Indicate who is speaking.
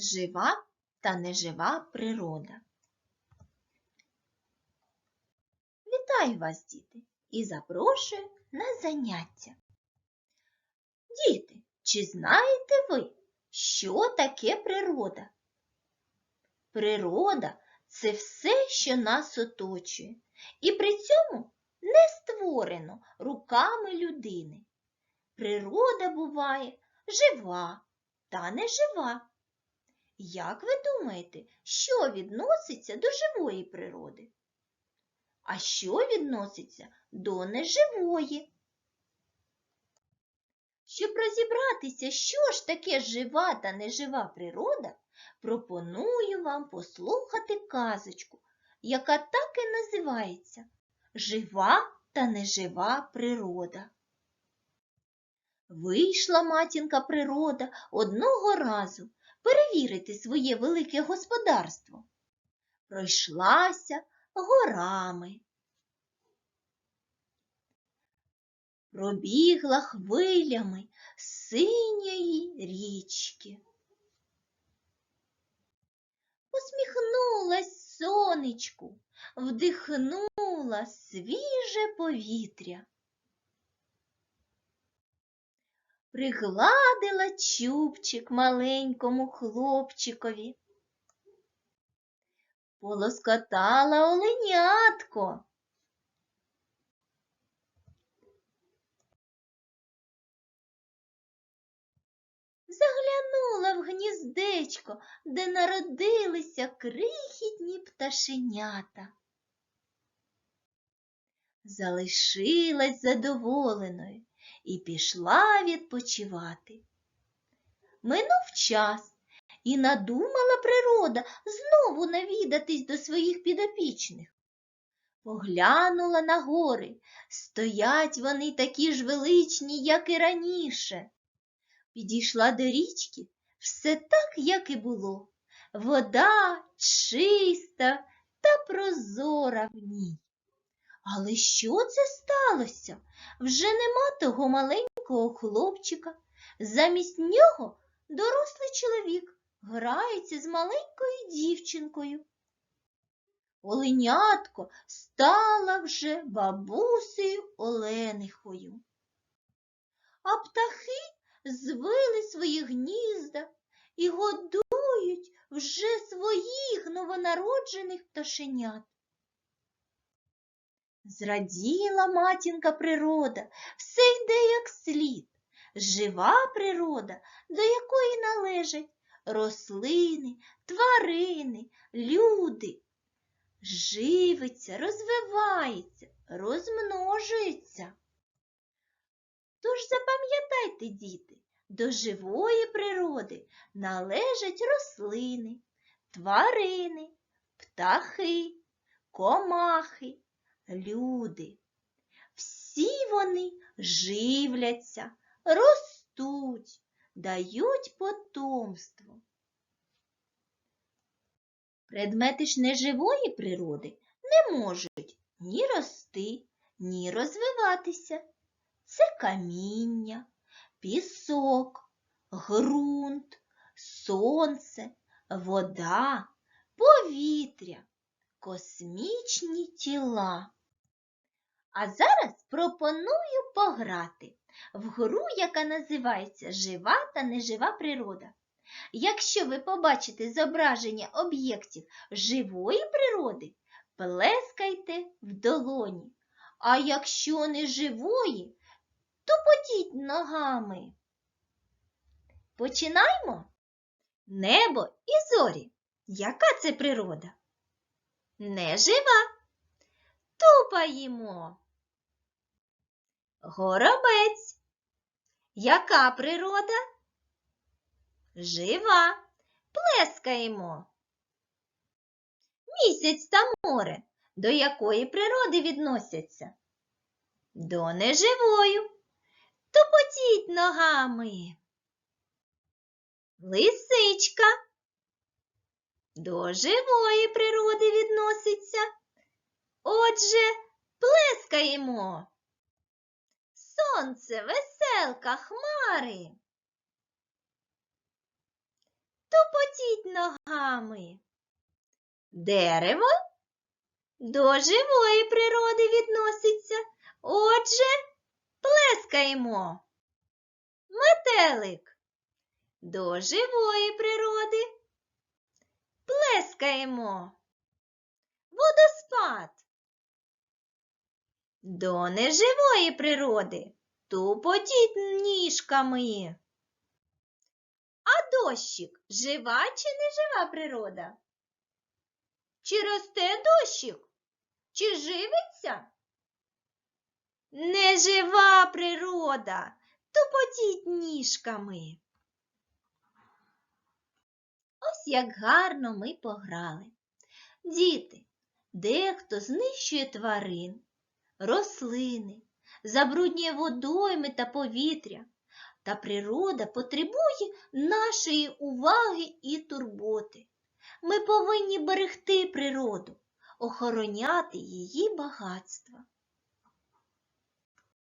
Speaker 1: Жива та нежива природа. Вітаю вас, діти, і запрошую на заняття. Діти, чи знаєте ви, що таке природа? Природа це все, що нас оточує, і при цьому не створено руками людини. Природа буває жива та нежива. Як ви думаєте, що відноситься до живої природи? А що відноситься до неживої? Щоб розібратися, що ж таке жива та нежива природа, пропоную вам послухати казочку, яка так і називається Жива та нежива природа. Вийшла матінка природа одного разу перевірити своє велике господарство. Пройшлася горами. Пробігла хвилями синьої річки. Посміхнулась сонечку, вдихнула свіже повітря. Пригладила чубчик маленькому хлопчикові. Полоскотала оленятко. Заглянула в гніздечко, де народилися крихітні пташенята. Залишилась задоволеною і пішла відпочивати. Минув час, і надумала природа знову навідатись до своїх підопічних. Поглянула на гори, стоять вони такі ж величні, як і раніше. Підійшла до річки, все так, як і було. Вода чиста та прозора в ній. Але що це сталося? Вже нема того маленького хлопчика. Замість нього дорослий чоловік грається з маленькою дівчинкою. Оленятко стала вже бабусею Оленихою. А птахи звили свої гнізда і годують вже своїх новонароджених пташенят. Зраділа матінка природа, все йде як слід. Жива природа, до якої належать рослини, тварини, люди. Живиться, розвивається, розмножується. Тож запам'ятайте, діти, до живої природи належать рослини, тварини, птахи, комахи, люди. Всі вони живляться, ростуть, дають потомство. Предмети ж неживої природи не можуть ні рости, ні розвиватися. Це каміння, пісок, ґрунт, сонце, вода, повітря, космічні тіла. А зараз пропоную пограти в гру, яка називається Жива та нежива природа. Якщо ви побачите зображення об'єктів живої природи, плескайте в долоні. А якщо не живої, тупотіть ногами. Починаємо? Небо і зорі. Яка це природа? Нежива. Тупаємо. Горобець. Яка природа? Жива. Плескаємо. Місяць та море. До якої природи відносяться? До неживої. Тупотіть ногами. Лисичка. До живої природи відноситься. Отже, плескаємо. Сонце, веселка, хмари. Тупотіть ногами. Дерево до живої природи відноситься. Отже, плескаємо. Метелик до живої природи. Плескаємо. Водоспад до неживої природи. Тупотіть ніжками. А дощик жива чи нежива природа? Чи росте дощик? Чи живиться? Нежива природа. Тупотіть ніжками. Ось як гарно ми пограли. Діти, дехто знищує тварин, рослини, забруднює водойми та повітря. Та природа потребує нашої уваги і турботи. Ми повинні берегти природу, охороняти її багатства.